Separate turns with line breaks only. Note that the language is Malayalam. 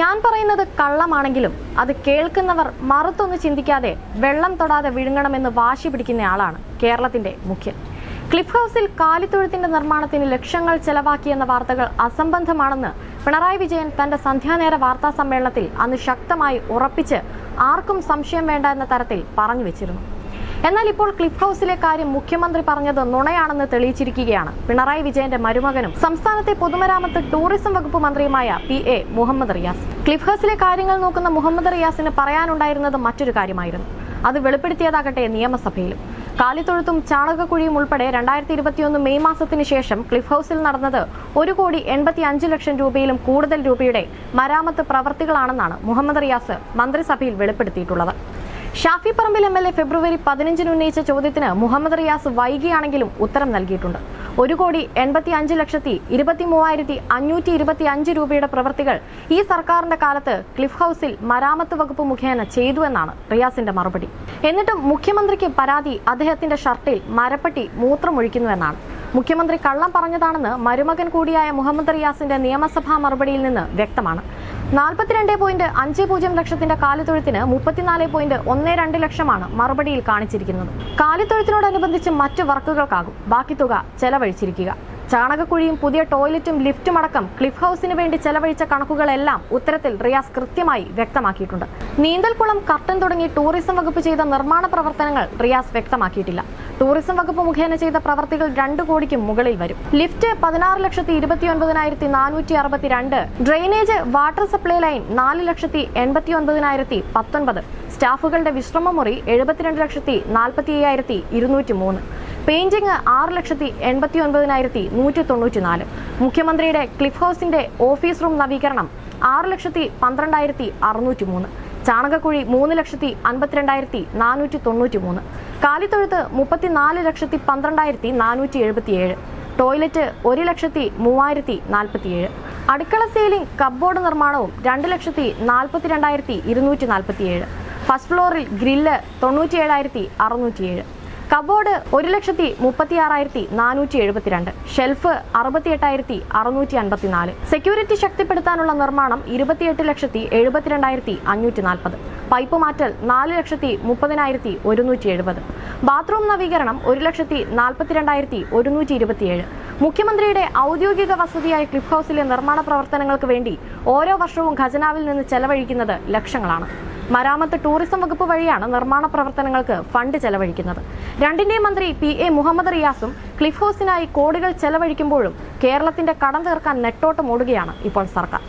ഞാൻ പറയുന്നത് കള്ളമാണെങ്കിലും അത് കേൾക്കുന്നവർ മറുത്തൊന്ന് ചിന്തിക്കാതെ വെള്ളം തൊടാതെ വിഴുങ്ങണമെന്ന് വാശി പിടിക്കുന്നയാളാണ് കേരളത്തിന്റെ മുഖ്യൻ. ക്ലിഫ് ഹൗസിൽ കാലിത്തൊഴുത്തിന്റെ നിർമ്മാണത്തിന് ലക്ഷങ്ങൾ ചെലവാക്കിയെന്ന വാർത്തകൾ അസംബന്ധമാണെന്ന് പിണറായി വിജയൻ തന്റെ സന്ധ്യാനേര വാർത്താ സമ്മേളനത്തിൽ അന്ന് ശക്തമായി ഉറപ്പിച്ച് ആർക്കും സംശയം വേണ്ട എന്ന തരത്തിൽ പറഞ്ഞു വെച്ചിരുന്നു. എന്നാൽ ഇപ്പോൾ ക്ലിഫ് ഹൗസിലെ കാര്യം മുഖ്യമന്ത്രി പറഞ്ഞത് നുണയാണെന്ന് തെളിയിച്ചിരിക്കുകയാണ്. പിണറായി വിജയന്റെ മരുമകനും സംസ്ഥാനത്തെ പൊതുമരാമത്ത് ടൂറിസം വകുപ്പ് മന്ത്രിയുമായ P A Muhammad Riyas. Cliff ഹൗസിലെ കാര്യങ്ങൾ നോക്കുന്ന മുഹമ്മദ് റിയാസിന് പറയാനുണ്ടായിരുന്നത് മറ്റൊരു കാര്യമായിരുന്നു. അത് വെളിപ്പെടുത്തിയതാകട്ടെ നിയമസഭയിലും. കാലിത്തൊഴുത്തും ചാണകക്കുഴിയും ഉൾപ്പെടെ രണ്ടായിരത്തി ഇരുപത്തിയൊന്ന് മെയ് മാസത്തിന് ശേഷം ക്ലിഫ് ഹൗസിൽ നടന്നത് ഒരു കോടി എൺപത്തി അഞ്ച് ലക്ഷം രൂപയിലും കൂടുതൽ രൂപയുടെ മരാമത്ത് പ്രവർത്തികളാണെന്നാണ് മുഹമ്മദ് റിയാസ് മന്ത്രിസഭയിൽ വെളിപ്പെടുത്തിയിട്ടുള്ളത്. Shafi Parambil M L A ഫെബ്രുവരി പതിനഞ്ചിന് ഉന്നയിച്ച ചോദ്യത്തിന് മുഹമ്മദ് റിയാസ് വൈകിയാണെങ്കിലും ഉത്തരം നൽകിയിട്ടുണ്ട്. ഒരു കോടി എൺപത്തി അഞ്ച് ലക്ഷത്തി ഇരുപത്തി മൂവായിരത്തി അഞ്ഞൂറ്റി ഇരുപത്തി അഞ്ച് രൂപയുടെ പ്രവൃത്തികൾ ഈ സർക്കാരിന്റെ കാലത്ത് ക്ലിഫ് ഹൗസിൽ മരാമത്ത് വകുപ്പ് മുഖേന ചെയ്തു എന്നാണ് റിയാസിന്റെ മറുപടി. എന്നിട്ടും മുഖ്യമന്ത്രിക്ക് പരാതി അദ്ദേഹത്തിന്റെ ഷർട്ടിൽ മരപ്പട്ടി മൂത്രമൊഴിക്കുന്നുവെന്നാണ് മുഖ്യമന്ത്രി കള്ളം പറഞ്ഞതാണെന്ന് മരുമകൻ കൂടിയായ മുഹമ്മദ് റിയാസിന്റെ നിയമസഭാ മറുപടിയിൽ നിന്ന് വ്യക്തമാണ്. നാൽപ്പത്തിരണ്ട് പോയിന്റ് അഞ്ച് പൂജ്യം ലക്ഷത്തിന്റെ കാലിത്തൊഴുത്തിന് മുപ്പത്തിനാല് പോയിന്റ് ഒന്ന് രണ്ട് ലക്ഷമാണ് മറുപടിയിൽ കാണിച്ചിരിക്കുന്നത്. കാലിത്തൊഴുത്തിനോടനുബന്ധിച്ച് മറ്റ് വർക്കുകൾക്കാകും ബാക്കി തുക ചെലവഴിച്ചിരിക്കുക. ചാണകക്കുഴിയും പുതിയ ടോയ്ലറ്റും ലിഫ്റ്റും അടക്കം ക്ലിഫ് ഹൗസിന് വേണ്ടി ചെലവഴിച്ച കണക്കുകളെല്ലാം ഉത്തരത്തിൽ റിയാസ് കൃത്യമായി വ്യക്തമാക്കിയിട്ടുണ്ട്. നീന്തൽക്കുളം കർട്ടൻ തുടങ്ങി ടൂറിസം വകുപ്പ് ചെയ്ത നിർമ്മാണ പ്രവർത്തനങ്ങൾ റിയാസ് വ്യക്തമാക്കിയിട്ടില്ല. ടൂറിസം വകുപ്പ് മുഖേന ചെയ്ത പ്രവർത്തികൾ രണ്ട് കോടിക്കും മുകളിൽ വരും. ലിഫ്റ്റ് പതിനാറ് ലക്ഷത്തി ഇരുപത്തി ഒൻപതിനായിരത്തി നാനൂറ്റി അറുപത്തി രണ്ട് ഡ്രെയിനേജ് വാട്ടർ സപ്ലൈ ലൈൻ നാല് ലക്ഷത്തി എൺപത്തി ഒൻപതിനായിരത്തി പത്തൊൻപത് സ്റ്റാഫുകളുടെ വിശ്രമമുറി എഴുപത്തിരണ്ട് ലക്ഷത്തി നാൽപ്പത്തി അയ്യായിരത്തി ഇരുന്നൂറ്റി മൂന്ന് പെയിന്റിംഗ് ആറ് ലക്ഷത്തി എൺപത്തി ഒൻപതിനായിരത്തി നൂറ്റി തൊണ്ണൂറ്റി നാല് മുഖ്യമന്ത്രിയുടെ ക്ലിഫ് ഹൗസിന്റെ ഓഫീസ് റൂം നവീകരണം ആറ് ലക്ഷത്തി പന്ത്രണ്ടായിരത്തി അറുന്നൂറ്റി മൂന്ന് ചാണകക്കുഴി മൂന്ന് ലക്ഷത്തി അൻപത്തിരണ്ടായിരത്തി നാനൂറ്റി തൊണ്ണൂറ്റി മൂന്ന് കാലിത്തൊഴുത്ത് മുപ്പത്തിനാല് ലക്ഷത്തി പന്ത്രണ്ടായിരത്തി നാനൂറ്റി എഴുപത്തിയേഴ് ടോയ്ലറ്റ് ഒരു ലക്ഷത്തി മൂവായിരത്തി നാൽപ്പത്തിയേഴ്. അടുക്കള സീലിംഗ് കബ്ബോർഡ് നിർമ്മാണവും രണ്ട് ലക്ഷത്തി നാൽപ്പത്തി രണ്ടായിരത്തി ഇരുന്നൂറ്റി നാൽപ്പത്തിയേഴ് ഫസ്റ്റ് ഫ്ലോറിൽ ഗ്രില്ല് തൊണ്ണൂറ്റിയേഴായിരത്തി അറുന്നൂറ്റിയേഴ്. കബോർഡ് ഒരു ലക്ഷത്തി മുപ്പത്തി ആറായിരത്തി നാനൂറ്റി എഴുപത്തിരണ്ട്. ഷെൽഫ് അറുപത്തി എട്ടായിരത്തി അറുന്നൂറ്റി അൻപത്തിനാല്. സെക്യൂരിറ്റി ശക്തിപ്പെടുത്താനുള്ള നിർമ്മാണം ഇരുപത്തിയെട്ട് ലക്ഷത്തി എഴുപത്തിരണ്ടായിരത്തി അഞ്ഞൂറ്റി നാൽപ്പത്. പൈപ്പ് മാറ്റൽ നാല് ലക്ഷത്തി മുപ്പതിനായിരത്തി ഒരുന്നൂറ്റി എഴുപത്. ബാത്റൂം നവീകരണം ഒരു ലക്ഷത്തി നാൽപ്പത്തിരണ്ടായിരത്തി ഒരുന്നൂറ്റി ഇരുപത്തിയേഴ്. മുഖ്യമന്ത്രിയുടെ ഔദ്യോഗിക വസതിയായ ക്ലിഫ് ഹൗസിലെ നിർമ്മാണ പ്രവർത്തനങ്ങൾക്ക് വേണ്ടി ഓരോ വർഷവും ഖജനാവിൽ നിന്ന് ചെലവഴിക്കുന്നത് ലക്ഷങ്ങളാണ്. മരാമത്ത് ടൂറിസം വകുപ്പ് വഴിയാണ് നിർമ്മാണ പ്രവർത്തനങ്ങൾക്ക് ഫണ്ട് ചെലവഴിക്കുന്നത്. രണ്ടിന്റെ മന്ത്രി പി എ മുഹമ്മദ് റിയാസും ക്ലിഫ് ഹൗസിനായി കോടികൾ ചെലവഴിക്കുമ്പോഴും കേരളത്തിന്റെ കടം തീർക്കാൻ നെട്ടോട്ടം ഓടുകയാണ് ഇപ്പോൾ സർക്കാർ.